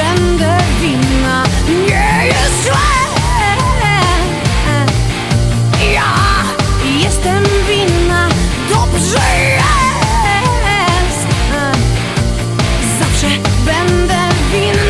będę winna. Nie jest źle Ja jestem winna. Dobrze jest. Zawsze będę winna.